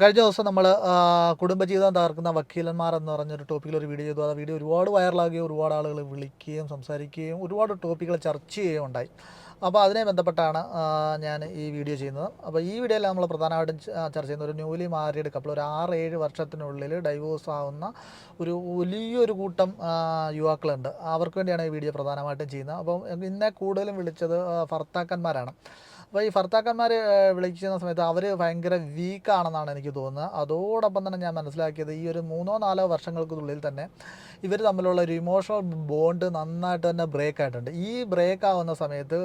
കഴിഞ്ഞ ദിവസം നമ്മൾ കുടുംബജീവിതം തകർക്കുന്ന വക്കീലന്മാർ എന്ന് പറഞ്ഞൊരു ടോപ്പിക്കിൽ ഒരു വീഡിയോ ചെയ്തു. ആ വീഡിയോ ഒരുപാട് വൈറലാകുകയും ഒരുപാട് ആളുകൾ വിളിക്കുകയും സംസാരിക്കുകയും ഒരുപാട് ടോപ്പിക്കുകൾ ചർച്ച ചെയ്യുകയും ഉണ്ടായി. അപ്പോൾ അതിനെ ബന്ധപ്പെട്ടാണ് ഞാൻ ഈ വീഡിയോ ചെയ്യുന്നത്. അപ്പോൾ ഈ വീഡിയോയിൽ നമ്മൾ പ്രധാനമായിട്ടും ചർച്ച ചെയ്യുന്ന ഒരു ന്യൂലി മാരീഡ് കപ്പിൾ ഒരു ആറ് ഏഴ് വർഷത്തിനുള്ളിൽ ഡൈവോഴ്സ് ആവുന്ന ഒരു വലിയൊരു കൂട്ടം യുവാക്കളുണ്ട്. അവർക്ക് വേണ്ടിയാണ് ഈ വീഡിയോ പ്രധാനമായിട്ടും ചെയ്യുന്നത്. അപ്പം ഇന്നെ കൂടുതലും വിളിച്ചത് ഭർത്താക്കന്മാരാണ്. അപ്പോൾ ഈ ഭർത്താക്കന്മാർ വിളിക്കുന്ന സമയത്ത് അവർ ഭയങ്കര വീക്കാണെന്നാണ് എനിക്ക് തോന്നുന്നത്. അതോടൊപ്പം തന്നെ ഞാൻ മനസ്സിലാക്കിയത് ഈ ഒരു മൂന്നോ നാലോ വർഷങ്ങൾക്കുള്ളിൽ തന്നെ ഇവർ തമ്മിലുള്ള ഒരു ഇമോഷണൽ ബോണ്ട് നന്നായിട്ട് തന്നെ ബ്രേക്ക് ആയിട്ടുണ്ട്. ഈ ബ്രേക്ക് ആവുന്ന സമയത്ത്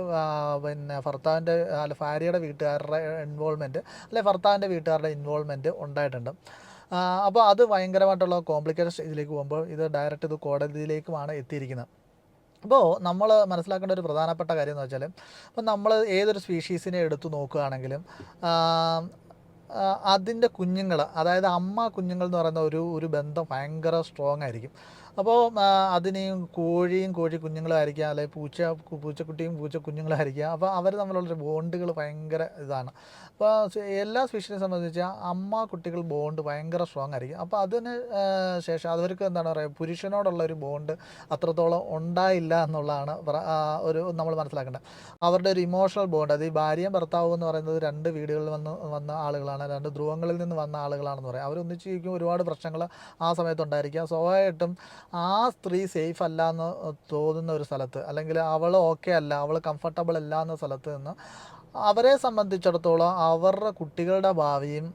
പിന്നെ ഭർത്താവിന്റെ അല്ല ഭാര്യയുടെ വീട്ടുകാരുടെ ഇൻവോൾവ്മെന്റ് അല്ലെ ഭർത്താവിന്റെ വീട്ടുകാരുടെ ഇൻവോൾവ്മെന്റ് ഉണ്ടായിട്ടുണ്ട്. അപ്പോൾ അത് ഭയങ്കരമായിട്ടുള്ള കോംപ്ലിക്കേറ്റഡ് സ്റ്റേജിലേക്ക് പോകുമ്പോൾ ഇത് ഡയറക്റ്റ് ഇത് കോടതിയിലേക്കുമാണ് എത്തിയിരിക്കുന്നത്. അപ്പോൾ നമ്മൾ മനസ്സിലാക്കേണ്ട ഒരു പ്രധാനപ്പെട്ട കാര്യം എന്ന് വെച്ചാൽ ഇപ്പം നമ്മൾ ഏതൊരു സ്പീഷീസിനെ എടുത്തു നോക്കുകയാണെങ്കിലും അതിന്റെ കുഞ്ഞുങ്ങൾ അതായത് അമ്മ കുഞ്ഞുങ്ങൾ എന്ന് പറയുന്ന ഒരു ഒരു ബന്ധം ഭയങ്കര സ്ട്രോങ് ആയിരിക്കും. അപ്പോൾ അതിനെയും കോഴിയും കോഴി കുഞ്ഞുങ്ങളും ആയിരിക്കാം അല്ലെങ്കിൽ പൂച്ച പൂച്ചക്കുട്ടിയും പൂച്ച കുഞ്ഞുങ്ങളും ആയിരിക്കാം അപ്പോൾ അവർ തമ്മിലുള്ള ബോണ്ടുകൾ ഭയങ്കര ഇതാണ്. അപ്പോൾ എല്ലാ സ്പീഷ്യനെ സംബന്ധിച്ച് അമ്മ കുട്ടികൾ ബോണ്ട് ഭയങ്കര സ്ട്രോങ് ആയിരിക്കും. അപ്പോൾ അതിന് ശേഷം അവർക്ക് എന്താണ് പറയുക പുരുഷനോടുള്ള ഒരു ബോണ്ട് അത്രത്തോളം ഉണ്ടായില്ല എന്നുള്ളതാണ് ഒരു നമ്മൾ മനസ്സിലാക്കേണ്ടത്. അവരുടെ ഒരു ഇമോഷണൽ ബോണ്ട് അത് ഈ ഭാര്യയും ഭർത്താവും എന്ന് പറയുന്നത് രണ്ട് വീടുകളിൽ വന്ന് വന്ന ആളുകളാണ് രണ്ട് ധ്രുവങ്ങളിൽ നിന്ന് വന്ന ആളുകളാണെന്ന് പറയാം. അവരൊന്നിച്ച് ജീവിക്കും ഒരുപാട് പ്രശ്നങ്ങൾ ആ സമയത്ത് ഉണ്ടായിരിക്കാം. സ്വാഭാവികമായിട്ടും ആ സ്ത്രീ സേഫ് അല്ല എന്ന് തോന്നുന്ന ഒരു സ്ഥലത്ത് അല്ലെങ്കിൽ അവൾ ഓക്കെ അല്ല അവൾ കംഫർട്ടബിൾ അല്ല എന്ന സ്ഥലത്ത് നിന്ന് അവരെ സംബന്ധിച്ചിടത്തോളം അവരുടെ കുട്ടികളുടെ ഭാവിയും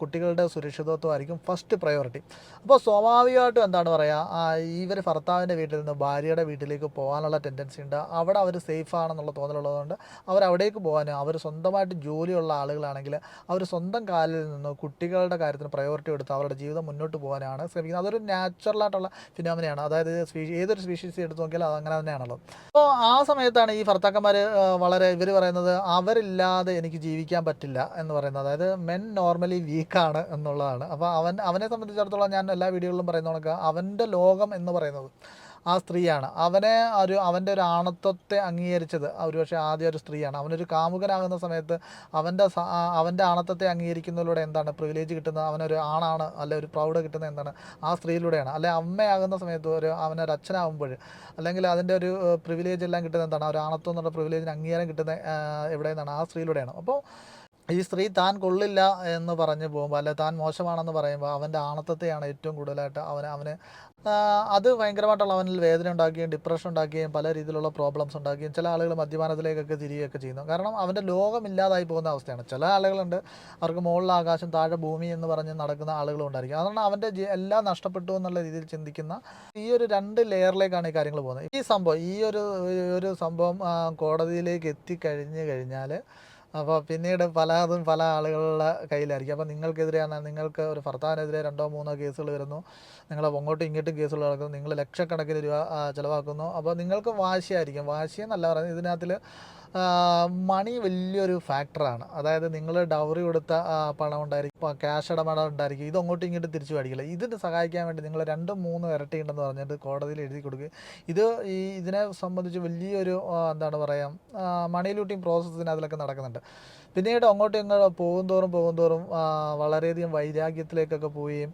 കുട്ടികളുടെ സുരക്ഷിതത്വം ആയിരിക്കും ഫസ്റ്റ് പ്രയോറിറ്റി അപ്പോൾ സ്വാഭാവികമായിട്ടും എന്താണ് പറയുക ഇവർ ഭർത്താവിന്റെ വീട്ടിൽ നിന്ന് ഭാര്യയുടെ വീട്ടിലേക്ക് പോകാനുള്ള ടെൻഡൻസി ഉണ്ട്. അവിടെ അവർ സേഫ് ആണെന്നുള്ള തോന്നലുള്ളതുകൊണ്ട് അവർ അവിടേക്ക് പോകാനും അവർ സ്വന്തമായിട്ട് ജോലിയുള്ള ആളുകളാണെങ്കിൽ അവർ സ്വന്തം കാലിൽ നിന്ന് കുട്ടികളുടെ കാര്യത്തിന് പ്രയോറിറ്റി കൊടുത്ത് അവരുടെ ജീവിതം മുന്നോട്ട് പോകാനാണ് ശ്രമിക്കുന്നത്. അതൊരു നാച്ചുറലായിട്ടുള്ള ഫിനോമിനയാണ് അതായത് സ്പീഷി ഏതൊരു സ്പീഷീസ് എടുത്ത് നോക്കിയാൽ അത് അങ്ങനെ തന്നെയാണല്ലോ. അപ്പോൾ ആ സമയത്താണ് ഈ ഭർത്താക്കന്മാർ വളരെ ഇവർ പറയുന്നത് അവരില്ലാതെ എനിക്ക് ജീവിക്കാൻ പറ്റില്ല എന്ന് പറയുന്നത്. അതായത് മെൻ നോർമലി വീക്കാണ് എന്നുള്ളതാണ്. അപ്പോൾ അവൻ അവനെ സംബന്ധിച്ചിടത്തോളം ഞാൻ എല്ലാ വീഡിയോകളിലും പറയുന്ന കണക്ക് അവന്റെ ലോകം എന്ന് പറയുന്നത്. ആ സ്ത്രീയാണ്. അവനെ ഒരു അവന്റെ ഒരു ആണത്വത്തെ അംഗീകരിച്ചത് ഒരുപക്ഷെ ആദ്യം ഒരു സ്ത്രീയാണ്. അവനൊരു കാമുകനാകുന്ന സമയത്ത് അവന്റെ അവന്റെ ആണത്വത്തെ അംഗീകരിക്കുന്നതിലൂടെ എന്താണ് പ്രിവിലേജ് കിട്ടുന്നത്? അവനൊരു ആണാണ് അല്ലെ ഒരു പ്രൗഢ കിട്ടുന്നത് എന്താണ്? ആ സ്ത്രീയിലൂടെയാണ്. അല്ലെ അമ്മയാകുന്ന സമയത്ത് ഒരു അവനൊരു അച്ഛനാകുമ്പോൾ അല്ലെങ്കിൽ അതിന്റെ ഒരു പ്രിവിലേജ് എല്ലാം കിട്ടുന്നത് എന്താണ്? ഒരു ആണത്വം എന്നുള്ള പ്രിവിലേജിന് അംഗീകാരം കിട്ടുന്നത് എവിടെ നിന്നാണ് ആ സ്ത്രീയിലൂടെയാണ്. അപ്പോൾ ഈ സ്ത്രീ താൻ കൊള്ളില്ല എന്ന് പറഞ്ഞു പോകുമ്പോൾ അല്ലെ താൻ മോശമാണെന്ന് പറയുമ്പോൾ അവന്റെ ആണത്തത്തെയാണ് ഏറ്റവും കൂടുതലായിട്ട് അവന് അവന് അത് ഭയങ്കരമായിട്ടുള്ള അവനിൽ വേദന ഉണ്ടാക്കുകയും ഡിപ്രഷൻ ഉണ്ടാക്കുകയും പല രീതിയിലുള്ള പ്രോബ്ലംസ് ഉണ്ടാക്കുകയും ചില ആളുകൾ മദ്യപാനത്തിലേക്കൊക്കെ തിരികെയൊക്കെ ചെയ്യുന്നു. കാരണം അവന്റെ ലോകം ഇല്ലാതായി പോകുന്ന അവസ്ഥയാണ്. ചില ആളുകളുണ്ട് അവർക്ക് മുകളിൽ ആകാശം താഴെ ഭൂമി എന്ന് പറഞ്ഞ് നടക്കുന്ന ആളുകളും ഉണ്ടായിരിക്കും. അതുകൊണ്ട് അവന്റെ എല്ലാം നഷ്ടപ്പെട്ടു എന്നുള്ള രീതിയിൽ ചിന്തിക്കുന്ന ഈ ഒരു രണ്ട് ലെയറിലേക്കാണ് ഈ കാര്യങ്ങൾ പോകുന്നത്. ഈ സംഭവം ഈ ഒരു ഒരു സംഭവം കോടതിയിലേക്ക് എത്തിക്കഴിഞ്ഞ് കഴിഞ്ഞാൽ അപ്പോൾ പിന്നീട് പല പലതും പല ആളുകളുടെ കയ്യിലായിരിക്കും. അപ്പോൾ നിങ്ങൾക്കെതിരെയാണ് നിങ്ങൾക്ക് ഒരു ഭർത്താവിനെതിരെ രണ്ടോ മൂന്നോ കേസുകൾ വരുന്നു. നിങ്ങൾ അങ്ങോട്ടും ഇങ്ങോട്ടും കേസുകൾ നടക്കുന്നു. നിങ്ങൾ ലക്ഷക്കണക്കിന് രൂപ ചിലവാക്കുന്നു. അപ്പോൾ നിങ്ങൾക്ക് വാശിയായിരിക്കും. വാശി എന്നല്ല പറയുന്നത് ഇതിനകത്തിൽ മണി വലിയൊരു ഫാക്ടറാണ്. അതായത് നിങ്ങൾ ഡൗറി കൊടുത്ത പണം ഉണ്ടായിരിക്കും. ഇപ്പോൾ ക്യാഷ് ഇടപാട് ഉണ്ടായിരിക്കും. ഇത് അങ്ങോട്ടും ഇങ്ങോട്ടും തിരിച്ചു മേടിക്കില്ല. ഇതിന് സഹായിക്കാൻ വേണ്ടി നിങ്ങൾ രണ്ടും മൂന്നും ഇരട്ടി ഉണ്ടെന്ന് പറഞ്ഞിട്ട് കോടതിയിൽ എഴുതി കൊടുക്കുക ഇത് ഈ ഇതിനെ സംബന്ധിച്ച് വലിയൊരു എന്താണ് പറയുക മണി ലൂട്ടിങ് പ്രോസസ്സിന് അതിലൊക്കെ നടക്കുന്നുണ്ട്. പിന്നീട് അങ്ങോട്ടും ഇങ്ങോട്ടും പോകും തോറും പോകും തോറും വളരെയധികം വൈരാഗ്യത്തിലേക്കൊക്കെ പോവുകയും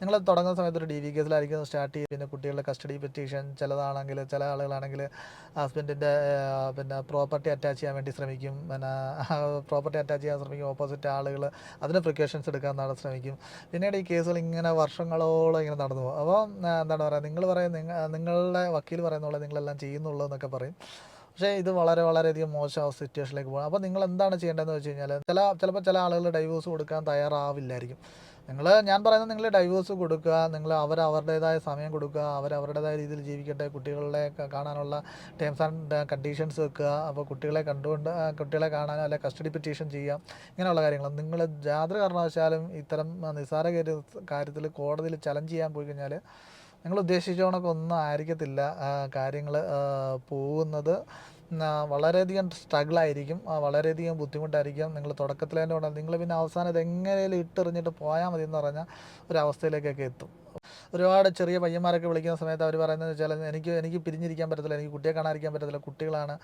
നിങ്ങൾ തുടങ്ങുന്ന സമയത്ത് ഒരു ഡി വി കേസിലായിരിക്കും സ്റ്റാർട്ട് ചെയ്യുക. പിന്നെ കുട്ടികളുടെ കസ്റ്റഡി പെറ്റീഷൻ ചിലതാണെങ്കിൽ ചില ആളുകളാണെങ്കിൽ ഹസ്ബൻഡിന്റെ പിന്നെ പ്രോപ്പർട്ടി അറ്റാച്ച് ചെയ്യാൻ വേണ്ടി ശ്രമിക്കും. പിന്നെ പ്രോപ്പർട്ടി അറ്റാച്ച് ചെയ്യാൻ ശ്രമിക്കും. ഓപ്പോസിറ്റ് ആളുകൾ അതിന് പ്രിക്കോഷൻസ് എടുക്കാൻ നട ശ്രമിക്കും. പിന്നീട് ഈ കേസുകൾ ഇങ്ങനെ വർഷങ്ങളോളം ഇങ്ങനെ നടന്നു പോകും. അപ്പോൾ എന്താണ് പറയുക? നിങ്ങൾ പറയും നിങ്ങ നിങ്ങളുടെ വക്കീൽ പറയുന്നുള്ളത് നിങ്ങളെല്ലാം ചെയ്യുന്നുള്ളൂ എന്നൊക്കെ പറയും. പക്ഷേ ഇത് വളരെ വളരെയധികം മോശം സിറ്റുവേഷനിലേക്ക് പോകും. അപ്പോൾ നിങ്ങൾ എന്താണ് ചെയ്യേണ്ടതെന്ന് വെച്ച് കഴിഞ്ഞാൽ ചില ചിലപ്പോൾ ചില ആളുകൾ ഡൈവോഴ്സ് കൊടുക്കാൻ തയ്യാറാവില്ലായിരിക്കും. നിങ്ങൾ ഞാൻ പറയുന്നത് നിങ്ങൾ ഡൈവോഴ്സ് കൊടുക്കുക നിങ്ങൾ അവർ അവരുടേതായ സമയം കൊടുക്കുക അവർ അവരുടേതായ രീതിയിൽ ജീവിക്കട്ടെ കുട്ടികളെ കാണാനുള്ള ടേംസ് ആൻഡ് കണ്ടീഷൻസ് വെക്കുക അപ്പോൾ കുട്ടികളെ കണ്ടുകൊണ്ട് കുട്ടികളെ കാണാനോ അല്ലെങ്കിൽ കസ്റ്റഡി പെറ്റീഷൻ ചെയ്യുക ഇങ്ങനെയുള്ള കാര്യങ്ങൾ നിങ്ങൾ യാതൊരു കാരണവശാലും ഇത്തരം നിസ്സാര കാര്യത്തിൽ കോടതിയിൽ ചലഞ്ച് ചെയ്യാൻ പോയി കഴിഞ്ഞാൽ നിങ്ങൾ ഉദ്ദേശിച്ച കണക്കൊന്നും ആയിരിക്കത്തില്ല കാര്യങ്ങൾ പോകുന്നത്. വളരെയധികം ആ, വളരെയധികം ബുദ്ധിമുട്ടായിരിക്കും. നിങ്ങൾ തുടക്കത്തിൽ തന്നെ ഉണ്ടാകും നിങ്ങൾ പിന്നെ അവസാനം ഇത് എങ്ങനെയും ഇട്ടെറിഞ്ഞിട്ട് പോയാൽ മതി എന്ന് പറഞ്ഞ ഒരവസ്ഥയിലേക്കൊക്കെ എത്തും. ഒരുപാട് ചെറിയ പയ്യന്മാരൊക്കെ വിളിക്കുന്ന സമയത്ത് അവർ പറയുന്നത് വെച്ചാൽ എനിക്ക് എനിക്ക് പിരിഞ്ഞിരിക്കാൻ പറ്റത്തില്ല എനിക്ക് കുട്ടിയെ കാണാതിരിക്കാൻ പറ്റത്തില്ല കുട്ടികളാണ്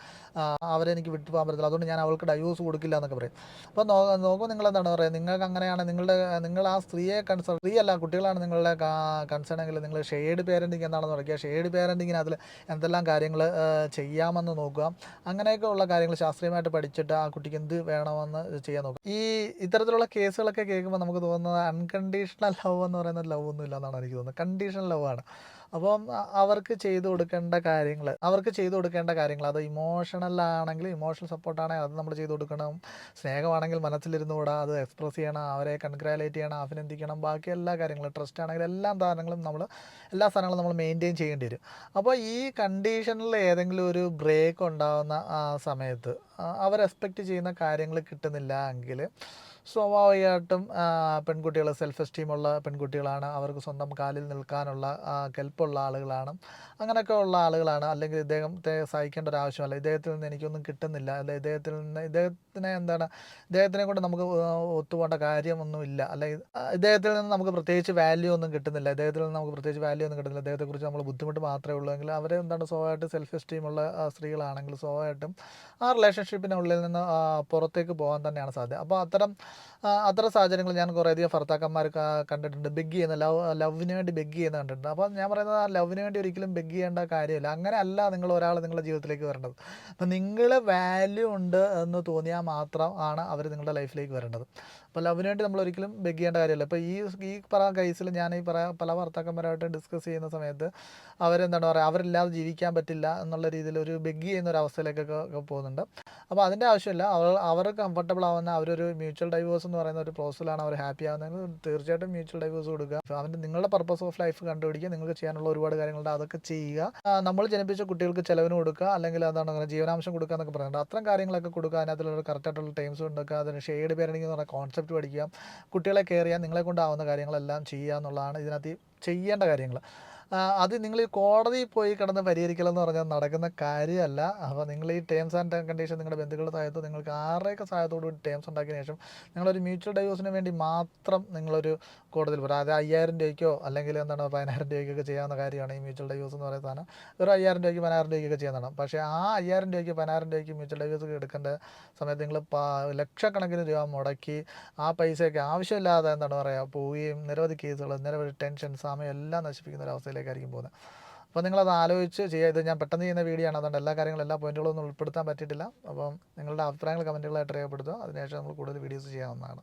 അവരെ എനിക്ക് വിട്ടു പോകാൻ പറ്റത്തില്ല. അതുകൊണ്ട് ഞാൻ അവൾക്ക് ഡൈവോഴ്സ് കൊടുക്കില്ല എന്നൊക്കെ പറയും. അപ്പോൾ നോ നോക്കുമ്പോൾ നിങ്ങളെന്താണ് പറയുക? നിങ്ങൾക്ക് അങ്ങനെയാണ് നിങ്ങളുടെ നിങ്ങൾ ആ സ്ത്രീയെ കൺസേൺ സ്ത്രീ അല്ല കുട്ടികളാണ് നിങ്ങളുടെ കൺസേൺ എങ്കിൽ നിങ്ങൾ ഷെയ്ഡ് പേരന്റിങ് എന്താണെന്ന് പറയുക ഷെയ്ഡ് പേരന്റിങ്ങിന് അതിൽ എന്തെല്ലാം കാര്യങ്ങൾ ചെയ്യാമെന്ന് നോക്കുക. അങ്ങനെയൊക്കെ ഉള്ള കാര്യങ്ങൾ ശാസ്ത്രീയമായിട്ട് പഠിച്ചിട്ട് ആ കുട്ടിക്ക് എന്ത് വേണമെന്ന് ചെയ്യാൻ നോക്കുക. ഈ ഇത്തരത്തിലുള്ള കേസുകളൊക്കെ കേൾക്കുമ്പോൾ നമുക്ക് തോന്നുന്നത് അൺകണ്ടീഷണൽ ലവ് എന്ന് പറയുന്ന ലവ് ഒന്നും ഇല്ല എന്നാണ് എനിക്ക് തോന്നുന്നത്. കണ്ടീഷണൽ ലവാണ് അപ്പം അവർക്ക് ചെയ്തു കൊടുക്കേണ്ട കാര്യങ്ങൾ അവർക്ക് ചെയ്തു കൊടുക്കേണ്ട കാര്യങ്ങൾ അത് ഇമോഷണൽ ആണെങ്കിൽ ഇമോഷണൽ സപ്പോർട്ടാണെങ്കിൽ അത് നമ്മൾ ചെയ്തു കൊടുക്കണം. സ്നേഹമാണെങ്കിൽ മനസ്സിലിരുന്നുകൂടാ അത് എക്സ്പ്രസ് ചെയ്യണം അവരെ കൺഗ്രാലേറ്റ് ചെയ്യണം അഭിനന്ദിക്കണം ബാക്കി എല്ലാ കാര്യങ്ങളും ട്രസ്റ്റ് ആണെങ്കിൽ എല്ലാ സാധനങ്ങളും നമ്മൾ എല്ലാ സാധനങ്ങളും നമ്മൾ മെയിന്റെയിൻ ചെയ്യേണ്ടി വരും. അപ്പോൾ ഈ കണ്ടീഷനിൽ ഏതെങ്കിലും ഒരു ബ്രേക്ക് ഉണ്ടാകുന്ന ആ സമയത്ത് അവർ എക്സ്പെക്റ്റ് ചെയ്യുന്ന കാര്യങ്ങൾ കിട്ടുന്നില്ല എങ്കിൽ സ്വാഭാവികമായിട്ടും പെൺകുട്ടികൾ സെൽഫ് എസ്റ്റീമുള്ള പെൺകുട്ടികളാണ്. അവർക്ക് സ്വന്തം കാലിൽ നിൽക്കാനുള്ള കെൽപ്പുള്ള ആളുകളാണ്. അങ്ങനെയൊക്കെ ഉള്ള ആളുകളാണ്. അല്ലെങ്കിൽ ഇദ്ദേഹത്തെ സഹിക്കേണ്ട ഒരു ആവശ്യമല്ല. ഇദ്ദേഹത്തിൽ നിന്ന് എനിക്കൊന്നും കിട്ടുന്നില്ല. അല്ലെ ഇദ്ദേഹത്തിൽ നിന്ന് ഇദ്ദേഹത്തിനെ എന്താണ് ഇദ്ദേഹത്തിനെ കൊണ്ട് നമുക്ക് ഒത്തുപോകേണ്ട കാര്യമൊന്നുമില്ല അല്ലെങ്കിൽ ഇദ്ദേഹത്തിൽ നിന്ന് നമുക്ക് പ്രത്യേകിച്ച് വാല്യൂ ഒന്നും കിട്ടുന്നില്ല. ഇദ്ദേഹത്തിൽ നിന്ന് നമുക്ക് പ്രത്യേകിച്ച് വാല്യൂ ഒന്നും കിട്ടുന്നില്ല. ഇദ്ദേഹത്തെക്കുറിച്ച് നമ്മൾ ബുദ്ധിമുട്ട് മാത്രമേ ഉള്ളൂ. എങ്കിൽ അവർ എന്താണ് സ്വാഭാവികമായിട്ട് സെൽഫ് എസ്റ്റീമുള്ള സ്ത്രീകളാണെങ്കിൽ സ്വാഭാവികമായിട്ടും ആ റിലേഷൻഷിപ്പിനുള്ളിൽ നിന്ന് പുറത്തേക്ക് പോകാൻ തന്നെയാണ് സാധ്യത. അപ്പോൾ അത്തരം അത്തരം സാഹചര്യങ്ങൾ ഞാൻ കുറേയധികം ഭർത്താക്കന്മാർ കണ്ടിട്ടുണ്ട്. ബെഗ് ചെയ്യുന്ന ലവ് ലവിന് വേണ്ടി ബെഗ് ചെയ്യുന്ന കണ്ടിട്ടുണ്ട്. അപ്പോൾ ഞാൻ പറയുന്നത് ആ ലവിന് വേണ്ടി ഒരിക്കലും ബെഗ് ചെയ്യേണ്ട കാര്യമില്ല. അങ്ങനെ അല്ല നിങ്ങൾ ഒരാൾ നിങ്ങളുടെ ജീവിതത്തിലേക്ക് വരേണ്ടത്. അപ്പം നിങ്ങൾ വാല്യൂ ഉണ്ട് എന്ന് തോന്നിയാൽ മാത്രം ആണ് അവർ നിങ്ങളുടെ ലൈഫിലേക്ക് വരേണ്ടത്. അപ്പോൾ ലവിന് വേണ്ടി നമ്മൾ ഒരിക്കലും ബെഗ് ചെയ്യേണ്ട കാര്യമല്ല. ഇപ്പോൾ ഈ ഈ പറയുന്ന കേസിൽ ഞാൻ ഈ പറയാ പല ഭർത്താക്കന്മാരായിട്ട് ഡിസ്കസ് ചെയ്യുന്ന സമയത്ത് അവരെന്താണ് പറയുക അവരില്ലാതെ ജീവിക്കാൻ പറ്റില്ല എന്നുള്ള രീതിയിൽ ഒരു ബെഗ് ചെയ്യുന്ന ഒരു അവസ്ഥയിലേക്കൊക്കെ പോകുന്നുണ്ട്. അപ്പോൾ അതിന്റെ ആവശ്യമില്ല. അവർ അവർ കംഫർട്ടബിൾ ആവുന്ന അവരൊരു മ്യൂച്വൽ ഡൈവേഴ്സ് എന്ന് പറയുന്ന ഒരു പ്രോസസ്സിലാണ് അവർ ഹാപ്പി ആവുന്നതെങ്കിൽ തീർച്ചയായിട്ടും മ്യൂച്വൽ ഡൈവേഴ്സ് കൊടുക്കുക. അവന്റെ നിങ്ങളുടെ പർപ്പസ് ഓഫ് ലൈഫ് കണ്ടുപിടിക്കുക. നിങ്ങൾക്ക് ചെയ്യാനുള്ള ഒരുപാട് കാര്യങ്ങളുണ്ട്. അതൊക്കെ ചെയ്യുക. നമ്മൾ ജനിപ്പിച്ച കുട്ടികൾക്ക് ചിലവിന് കൊടുക്കുക. അല്ലെങ്കിൽ അതാണ് അങ്ങനെ ജീവനാംശം കൊടുക്കുക എന്നൊക്കെ പറയുന്നുണ്ട്. അത്തരം കാര്യങ്ങളൊക്കെ കൊടുക്കുക. അതിനകത്തുള്ള കറക്റ്റായിട്ടുള്ള ടൈംസ് ഉണ്ടാക്കുക അതിന് ഷെയ്ഡ് പേരന്റിംഗ് എന്ന് പറയുന്ന കോൺസെപ്റ്റ് പഠിക്കുക കുട്ടികളെ കെയർ ചെയ്യാൻ നിങ്ങളെ കൊണ്ടാവുന്ന കാര്യങ്ങളെല്ലാം ചെയ്യുക എന്നുള്ളതാണ് ഇതിനകത്ത് ചെയ്യേണ്ട കാര്യങ്ങൾ. അത് നിങ്ങൾ കോടതിയിൽ പോയി കിടന്ന് പരിഹരിക്കലെന്ന് പറഞ്ഞാൽ നടക്കുന്ന കാര്യമല്ല. അപ്പോൾ നിങ്ങൾ ഈ ടേംസ് ആൻഡ് കണ്ടീഷൻ നിങ്ങളുടെ ബന്ധുക്കളുടെ സഹായത്തോ നിങ്ങൾക്ക് ആരുടെയൊക്കെ സഹായത്തോടു കൂടി ടേംസ് ഉണ്ടാക്കിയതിന് ശേഷം നിങ്ങളൊരു മ്യൂച്വൽ ഡൈവേഴ്സിന് വേണ്ടി മാത്രം നിങ്ങളൊരു കോടതിയിൽ പോരാ. അത് അയ്യായിരം രൂപയ്ക്കോ അല്ലെങ്കിൽ എന്താണ് പതിനായിരം രൂപയ്ക്കൊക്കെ ചെയ്യാവുന്ന കാര്യമാണ് ഈ മ്യൂച്വൽ ഡൈവേഴ്സ് എന്ന് പറയുന്ന സാധനം. ഒരു അയ്യായിരം രൂപയ്ക്ക് പതിനായിരം രൂപയ്ക്കൊക്കെ ചെയ്യുന്നതാണ് പക്ഷേ ആ അയ്യായിരം രൂപയ്ക്ക് പതിനായിരം രൂപയ്ക്ക് മ്യൂച്വൽ ഡൈവേഴ്സ് എടുക്കേണ്ട സമയത്ത് നിങ്ങൾ ലക്ഷക്കണക്കിന് രൂപ മുടക്കി ആ പൈസയൊക്കെ ആവശ്യമില്ലാതെ എന്താണ് പറയുക പോവുകയും നിരവധി കേസുകൾ നിരവധി ടെൻഷൻ സമയം എല്ലാം നശിപ്പിക്കുന്ന ഒരു അവസ്ഥയിലേക്കായിരിക്കും പോകുന്നത്. അപ്പോൾ നിങ്ങളത് ആലോചിച്ച് ചെയ്യുക. ഇത് ഞാൻ പെട്ടെന്ന് ചെയ്യുന്ന വീഡിയോ ആണ്. അതുകൊണ്ട് എല്ലാ കാര്യങ്ങളും എല്ലാ പോയിന്റുകളും ഒന്നും ഉൾപ്പെടുത്താൻ പറ്റിയിട്ടില്ല. അപ്പം നിങ്ങളുടെ അഭിപ്രായങ്ങൾ കമന്റുകളായിട്ട് രേഖപ്പെടുത്തുക. അതിനുശേഷം നമ്മൾ കൂടുതൽ വീഡിയോസ് ചെയ്യാവുന്നതാണ്.